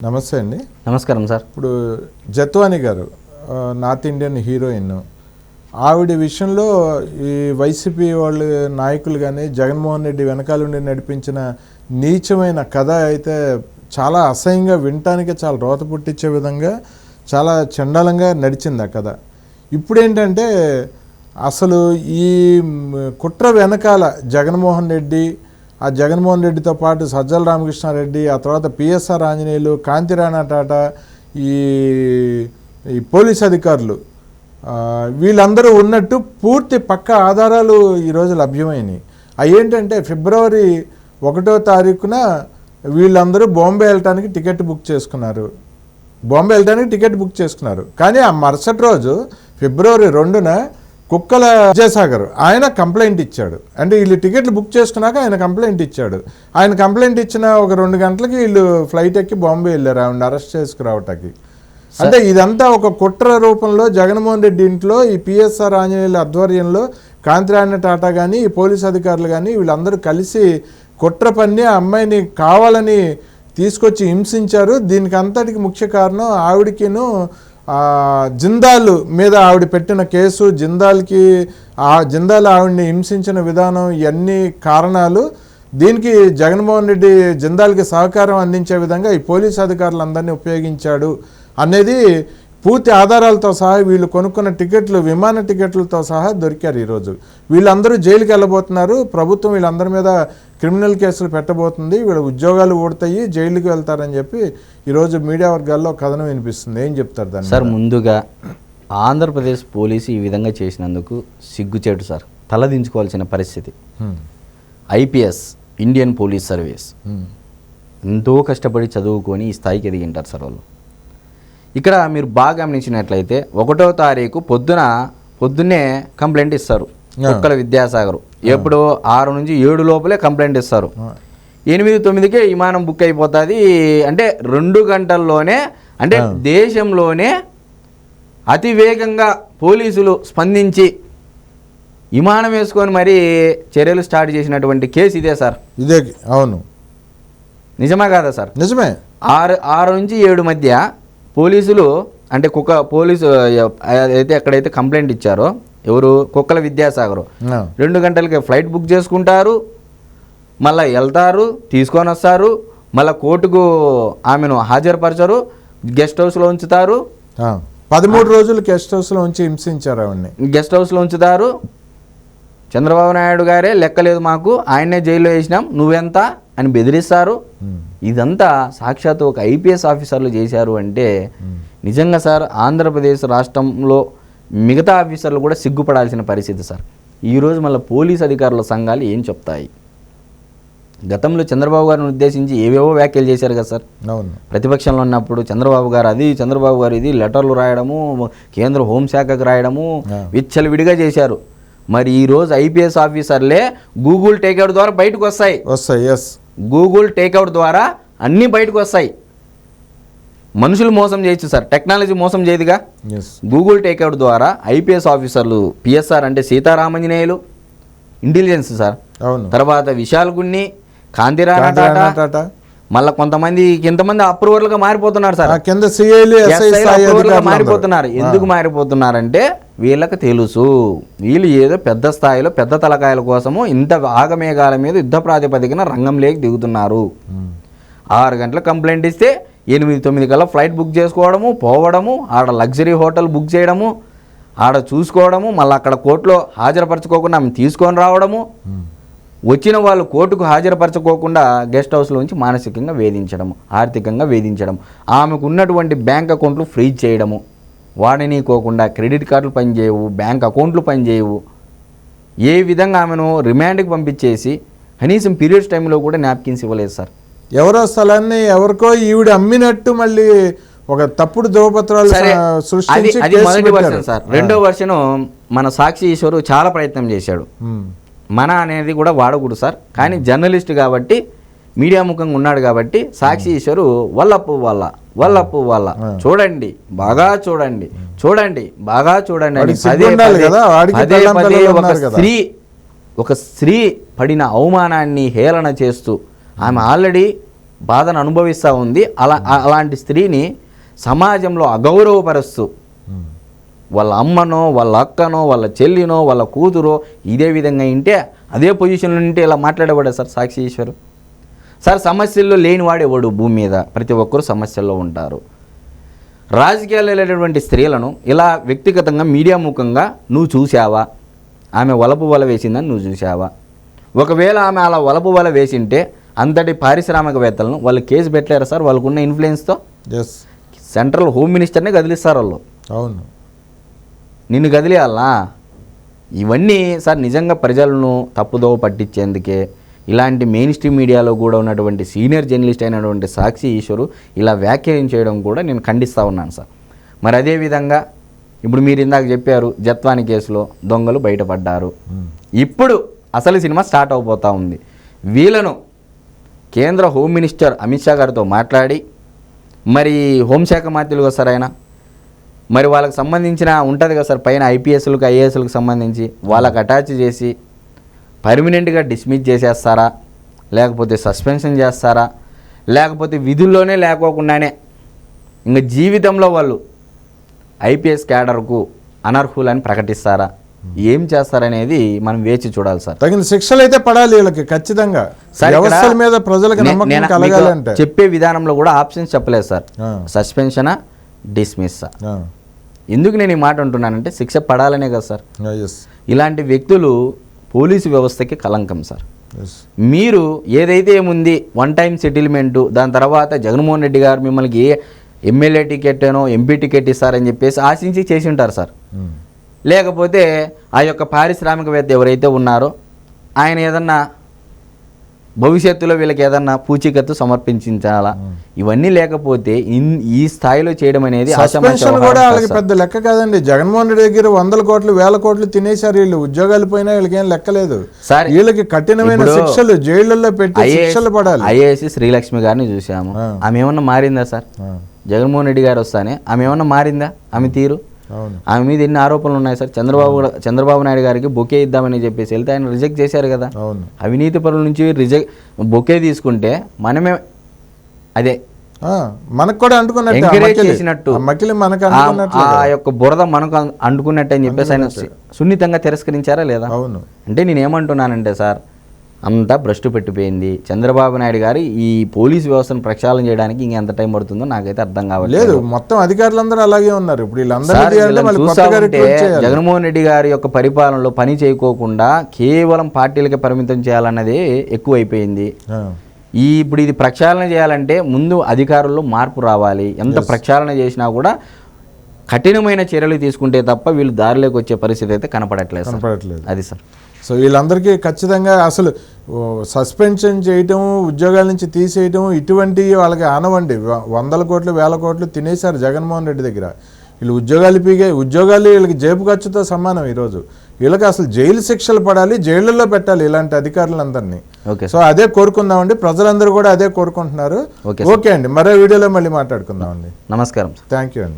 నమస్తే అండి. నమస్కారం సార్. ఇప్పుడు జత్వాని గారు నార్త్ ఇండియన్ హీరోయిన్ ఆవిడ విషయంలో ఈ వైసీపీ వాళ్ళు నాయకులు కానీ జగన్మోహన్ రెడ్డి వెనకాల ఉండి నడిపించిన నీచమైన కథ అయితే చాలా అసహ్యంగా వినటానికి చాలా రోత పుట్టించే విధంగా చాలా చండాలంగా నడిచింది ఆ కథ. ఇప్పుడు ఏంటంటే అసలు ఈ కుట్ర వెనకాల జగన్మోహన్ రెడ్డి ఆ జగన్మోహన్ రెడ్డితో పాటు సజ్జల రామకృష్ణారెడ్డి ఆ తర్వాత పిఎస్ఆర్ ఆంజనేయులు కాంతిరాణా టాటా ఈ ఈ పోలీస్ అధికారులు వీళ్ళందరూ ఉన్నట్టు పూర్తి పక్క ఆధారాలు ఈరోజు లభ్యమైనవి అవి ఏంటంటే ఫిబ్రవరి ఒకటో తారీఖున వీళ్ళందరూ బాంబే వెళ్ళటానికి టికెట్ బుక్ చేసుకున్నారు. బాంబే వెళ్ళడానికి టికెట్ బుక్ చేసుకున్నారు. కానీ ఆ మరుసటి రోజు ఫిబ్రవరి రెండున కుక్కల విజయసాగర్ ఆయన కంప్లైంట్ ఇచ్చాడు. అంటే వీళ్ళు టికెట్లు బుక్ చేసుకున్నాక ఆయన కంప్లైంట్ ఇచ్చాడు. ఆయన కంప్లైంట్ ఇచ్చిన ఒక రెండు గంటలకి వీళ్ళు ఫ్లైట్ ఎక్కి బాంబే వెళ్ళారు ఆవిడ అరెస్ట్ చేసుకురావటానికి. అంటే ఇదంతా ఒక కుట్ర రూపంలో జగన్మోహన్ రెడ్డి ఇంట్లో ఈ పిఎస్ఆర్ ఆంజనేయుల ఆధ్వర్యంలో కాంతిరాణ టాటా కానీ ఈ పోలీస్ అధికారులు కానీ వీళ్ళందరూ కలిసి కుట్ర పన్ని ఆ అమ్మాయిని కావాలని తీసుకొచ్చి హింసించారు. దీనికి అంతటికి ముఖ్య కారణం ఆవిడకిను జిందాల్ మీద ఆవిడ పెట్టిన కేసు జిందాల్కి ఆ జిందాల్ ఆవిడని హింసించిన విధానం ఇవన్నీ కారణాలు. దీనికి జగన్మోహన్ రెడ్డి జిందాల్కి సహకారం అందించే విధంగా ఈ పోలీస్ అధికారులందరినీ ఉపయోగించాడు అనేది పూర్తి ఆధారాలతో సహా వీళ్ళు కొనుక్కున్న టికెట్లు విమాన టికెట్లతో సహా దొరికారు ఈరోజు. వీళ్ళందరూ జైలుకి వెళ్ళబోతున్నారు. ప్రభుత్వం వీళ్ళందరి మీద క్రిమినల్ కేసులు పెట్టబోతుంది. వీళ్ళ ఉద్యోగాలు ఊడతాయి జైలుకి వెళ్తారని చెప్పి ఈరోజు మీడియా వర్గాల్లో కథనం వినిపిస్తుంది. ఏం చెప్తారు దాన్ని సార్ ముందుగా ఆంధ్రప్రదేశ్ పోలీసు ఈ విధంగా చేసినందుకు సిగ్గుచేటు సార్. తలదించుకోవాల్సిన పరిస్థితి. IPS Indian police service. ఎంతో కష్టపడి చదువుకొని ఈ స్థాయికి ఎదిగింటారు సార్ వాళ్ళు. ఇక్కడ మీరు బాగా గమనించినట్లయితే ఒకటో తారీఖు పొద్దున పొద్దున్నే కంప్లైంట్ ఇస్తారు. ఆ. కుక్కల విద్యాసాగర్. ఎప్పుడు ఆరు నుంచి ఏడు లోపలే కంప్లైంట్ ఇస్తారు. ఎనిమిది తొమ్మిదికే విమానం బుక్ అయిపోతుంది. అంటే రెండు గంటల్లోనే అంటే దేశంలోనే అతి వేగంగా పోలీసులు స్పందించి విమానం వేసుకొని మరీ చర్యలు స్టార్ట్ చేసినటువంటి కేసు ఇదే సార్. ఇదే అవును. నిజమా కాదా సార్? నిజమే. ఆరు ఆరు నుంచి ఏడు మధ్య పోలీసులు అంటే కుక్క పోలీసు అయితే ఎక్కడైతే కంప్లైంట్ ఇచ్చారో ఎవరు? కుక్కల విద్యాసాగర్. రెండు గంటలకి ఫ్లైట్ బుక్ చేసుకుంటారు మళ్ళీ వెళ్తారు తీసుకొని వస్తారు మళ్ళీ కోర్టుకు ఆమెను హాజరుపరచరు గెస్ట్ హౌస్లో ఉంచుతారు. పదమూడు రోజులు గెస్ట్ హౌస్లో ఉంచి హింసించారు ఆవిడ్ని. గెస్ట్ హౌస్లో ఉంచుతారు. చంద్రబాబు నాయుడు గారే లెక్కలేదు మాకు ఆయన్నే జైల్లో వేసినాం నువ్వెంత? అని బెదిరిస్తారు. ఇదంతా సాక్షాత్ ఒక ఐపీఎస్ ఆఫీసర్లు చేశారు అంటే నిజంగా సార్ ఆంధ్రప్రదేశ్ రాష్ట్రంలో మిగతా ఆఫీసర్లు కూడా సిగ్గుపడాల్సిన పరిస్థితి సార్. ఈరోజు మళ్ళీ పోలీస్ అధికారుల సంఘాలు ఏం చెప్తాయి? గతంలో చంద్రబాబు గారిని ఉద్దేశించి ఏవేవో వ్యాఖ్యలు చేశారు కదా సార్. ప్రతిపక్షంలో ఉన్నప్పుడు చంద్రబాబు గారు అది చంద్రబాబు గారు ఇది లెటర్లు రాయడము కేంద్ర హోంశాఖకు రాయడము. విచ్చలవిడిగా చేశారు. మరి ఈరోజు ఐపీఎస్ ఆఫీసర్లే గూగుల్ టేక్అవుట్ ద్వారా బయటకు వస్తాయి. వస్తాయి ఎస్ గూగుల్ టేక్అవుట్ ద్వారా అన్నీ బయటకు వస్తాయి. మనుషులు మోసం చేయొచ్చు సార్. టెక్నాలజీ మోసం చేయదుగా? గూగుల్ టేక్అవుట్ ద్వారా ఐపీఎస్ ఆఫీసర్లు పిఎస్ఆర్ అంటే సీతారామంజనేయులు ఇంటెలిజెన్స్ సార్. తర్వాత విశాల్ గున్ని కాంతిరాణా టాటా టాటా. మళ్ళీ కొంతమంది ఇంతమంది అప్రూవర్లుగా మారిపోతున్నారు సార్. కింద మారిపోతున్నారు. ఎందుకు మారిపోతున్నారంటే వీళ్ళకి తెలుసు. వీళ్ళు ఏదో పెద్ద స్థాయిలో పెద్ద తలకాయల కోసము ఇంత ఆగమేఘాల మీద యుద్ధ ప్రాతిపదికన రంగంలోకి దిగుతున్నారు. ఆరు గంటల కంప్లైంట్ ఇస్తే ఎనిమిది తొమ్మిది కల్లా ఫ్లైట్ బుక్ చేసుకోవడము పోవడము ఆడ లగ్జరీ హోటల్ బుక్ చేయడము ఆడ చూసుకోవడము మళ్ళీ అక్కడ కోర్టులో హాజరుపరచుకోకుండా ఆమె తీసుకొని రావడము. వచ్చిన వాళ్ళు కోర్టుకు హాజరుపరచుకోకుండా గెస్ట్ హౌస్లో ఉంచి మానసికంగా వేధించడము ఆర్థికంగా వేధించడం ఆమెకు ఉన్నటువంటి బ్యాంక్ అకౌంట్లు ఫ్రీజ్ చేయడము. వాడనీకోకుండా క్రెడిట్ కార్డులు పనిచేయవు బ్యాంక్ అకౌంట్లు పనిచేయవు. ఏ విధంగా ఆమెను రిమాండ్కి పంపించేసి కనీసం పీరియడ్స్ టైంలో కూడా నాప్కిన్స్ ఇవ్వలేదు సార్. ఎవరో స్థలాన్ని ఎవరికో ఈవిడ అమ్మినట్టు మళ్ళీ ఒక తప్పుడు ధ్రువపత్రాలు సరే అది మొదటి. వర్షన్ రెండో వర్షను మన సాక్షి ఈశ్వరు చాలా ప్రయత్నం చేశాడు. మన అనేది కూడా వాడకూడదు సార్. కానీ జర్నలిస్ట్ కాబట్టి మీడియా ముఖంగా ఉన్నాడు కాబట్టి సాక్షి ఈశ్వరు వల్లప్పు వల్ల వల్లప్పు వల్ల. చూడండి బాగా చూడండి చూడండి బాగా చూడండి అని పదే- పదే పిల్లలు ఒక. స్త్రీ ఒక స్త్రీ పడిన అవమానాన్ని హేళన చేస్తూ ఆమె ఆల్రెడీ బాధను అనుభవిస్తూ ఉంది. అలా అలాంటి స్త్రీని సమాజంలో అగౌరవపరుస్తూ. వాళ్ళ అమ్మనో వాళ్ళ అక్కనో వాళ్ళ చెల్లినో వాళ్ళ కూతురో ఇదే విధంగా ఉంటే అదే పొజిషన్లో ఉంటే ఇలా మాట్లాడేవాడు సార్ సాక్షి ఈశ్వరు? సార్ సమస్యల్లో లేనివాడేవాడు భూమి మీద? ప్రతి ఒక్కరు సమస్యల్లో ఉంటారు. రాజకీయాల్లో వెళ్ళేటటువంటి స్త్రీలను ఇలా వ్యక్తిగతంగా మీడియా ముఖంగా నువ్వు చూసావా ఆమె వలపు వల వేసిందని నువ్వు చూసావా ఒకవేళ ఆమె అలా వలపు వల వేసింటే అంతటి పారిశ్రామికవేత్తలను వాళ్ళు కేసు పెట్టలేరు సార్? వాళ్ళకున్న ఇన్ఫ్లుయెన్స్తో? ఎస్ సెంట్రల్ హోమ్ మినిస్టర్నే కదిలిస్తారు వాళ్ళు. అవును. నిన్ను కదిలేయాలా? ఇవన్నీ సార్ నిజంగా ప్రజలను తప్పుదోవ పట్టించేందుకే ఇలాంటి మెయిన్ స్ట్రీమ్ మీడియాలో కూడా ఉన్నటువంటి సీనియర్ జర్నలిస్ట్ అయినటువంటి సాక్షి ఈశ్వరు ఇలా వ్యాఖ్యానం చేయడం కూడా నేను ఖండిస్తూ ఉన్నాను సార్. మరి అదేవిధంగా ఇప్పుడు మీరు ఇందాక చెప్పారు జత్వాని కేసులో దొంగలు బయటపడ్డారు. ఉమ్. ఇప్పుడు అసలు సినిమా స్టార్ట్ అవబోతా ఉంది. వీళ్ళను కేంద్ర హోమ్ మినిస్టర్ అమిత్ షా గారితో మాట్లాడి మరి హోంశాఖ మంత్రులుగా సార్ ఆయన? మరి వాళ్ళకి సంబంధించిన ఉంటుంది కదా సార్ పైన ఐపీఎస్లకు ఐఏఎస్లకు సంబంధించి వాళ్ళకి అటాచ్ చేసి పర్మనెంట్గా డిస్మిస్ చేసేస్తారా? లేకపోతే సస్పెన్షన్ చేస్తారా? లేకపోతే విధుల్లోనే లేకోకుండానే ఇంకా జీవితంలో వాళ్ళు ఐపీఎస్ క్యాడర్కు అనర్హులని ప్రకటిస్తారా? ఏం చేస్తారనేది మనం వేచి చూడాలి సార్. తగిన శిక్షలు అయితే పడాలి వీళ్ళకి ఖచ్చితంగా. వ్యవస్థల మీద ప్రజలకు నమ్మకం కలగాలంటే చెప్పే విధానంలో కూడా ఆప్షన్స్ చెప్పలేదు సార్. సస్పెన్షనా డిస్మిస్సా? ఆ, ఎందుకు నేను ఈ మాట అంటున్నానంటే శిక్ష పడాలనే కదా సార్. ఇలాంటి వ్యక్తులు పోలీసు వ్యవస్థకి కలంకం సార్. మీరు ఏదైతే ఏముంది వన్ టైం సెటిల్మెంటు దాని తర్వాత జగన్మోహన్ రెడ్డి గారు మిమ్మల్ని ఎమ్మెల్యే టికెట్ అనో ఎంపీ టికెట్ ఇస్తారని చెప్పేసి ఆశించి చేసి ఉంటారు సార్. ఉమ్. లేకపోతే ఆ యొక్క పారిశ్రామికవేత్త ఎవరైతే ఉన్నారో ఆయన ఏదన్నా భవిష్యత్తులో వీళ్ళకి ఏదన్నా పూచీకత్తు సమర్పించాలా? ఇవన్నీ లేకపోతే ఈ స్థాయిలో చేయడం అనేది కూడా వాళ్ళకి. పెద్ద లెక్క కాదండి. జగన్మోహన్ రెడ్డి దగ్గర వందల కోట్లు వేల కోట్లు తినేశారు వీళ్ళు. ఉద్యోగాలు పోయినా వీళ్ళకి ఏం లెక్కలేదు సార్, వీళ్ళకి కఠినమైన శిక్షలు జైళ్ళల్లో పెట్టి శిక్షలు పడాలి. ఐఏఎస్ శ్రీలక్ష్మి గారిని చూసాము. ఆమె ఏమన్నా మారిందా సార్? జగన్మోహన్ రెడ్డి గారు వస్తానే. ఆమె ఏమన్నా మారిందా? ఆమె తీరు? ఆమె మీద ఎన్ని ఆరోపణలు ఉన్నాయి సార్? చంద్రబాబు చంద్రబాబు నాయుడు గారికి బొకే ఇద్దామని చెప్పేసి వెళ్తే ఆయన రిజెక్ట్ చేశారు కదా. అవును. అవినీతి పరుల నుంచి రిజెక్ట్ బొకే తీసుకుంటే మనమే అదే. ఆ, మనకు కూడా అంటుకున్నట్టు ఎంకరేజ్. చేసినట్టు. ఆ మనకు యొక్క బురద మనకు అంటుకున్నట్టు అని చెప్పేసి ఆయన సున్నితంగా తిరస్కరించారా లేదా? అవును. అంటే నేను ఏమంటున్నానంటే సార్ అంతా భ్రష్టు పెట్టిపోయింది. చంద్రబాబు నాయుడు గారు ఈ పోలీస్ వ్యవస్థను ప్రక్షాళన చేయడానికి ఇంకెంత టైం పడుతుందో నాకైతే అర్థం కావట్లేదు. లేదు మొత్తం అధికారులందరూ అలాగే ఉన్నారు. ఇప్పుడు జగన్మోహన్ రెడ్డి గారి యొక్క పరిపాలనలో పని చేయకోకుండా కేవలం పార్టీలకే పరిమితం చేయాలన్నది ఎక్కువైపోయింది. ఈ ఇప్పుడు ఇది ప్రక్షాళన చేయాలంటే ముందు అధికారుల్లో మార్పు రావాలి. ఎంత ప్రక్షాళన చేసినా కూడా కఠినమైన చర్యలు తీసుకుంటే తప్ప వీళ్ళు దారిలోకి వచ్చే పరిస్థితి అయితే కనపడట్లేదు కనపడట్లేదు. అది సార్. సో వీళ్ళందరికీ ఖచ్చితంగా అసలు సస్పెన్షన్ చేయటం ఉద్యోగాల నుంచి తీసేయటం ఇటువంటివి వాళ్ళకి ఆనవండి. వందల కోట్లు వేల కోట్లు తినేశారు జగన్మోహన్ రెడ్డి దగ్గర. వీళ్ళు ఉద్యోగాలు పీగే ఉద్యోగాలు వీళ్ళకి జేబు ఖర్చుతో సమానం ఈరోజు. వీళ్ళకి అసలు జైలు శిక్షలు పడాలి జైళ్ళల్లో పెట్టాలి ఇలాంటి అధికారులందరినీ. ఓకే. సో అదే కోరుకుందామండి. ప్రజలందరూ కూడా అదే కోరుకుంటున్నారు. ఓకే అండి. మరో వీడియోలో మళ్ళీ మాట్లాడుకుందామండి. నమస్కారం థ్యాంక్ యూ అండి.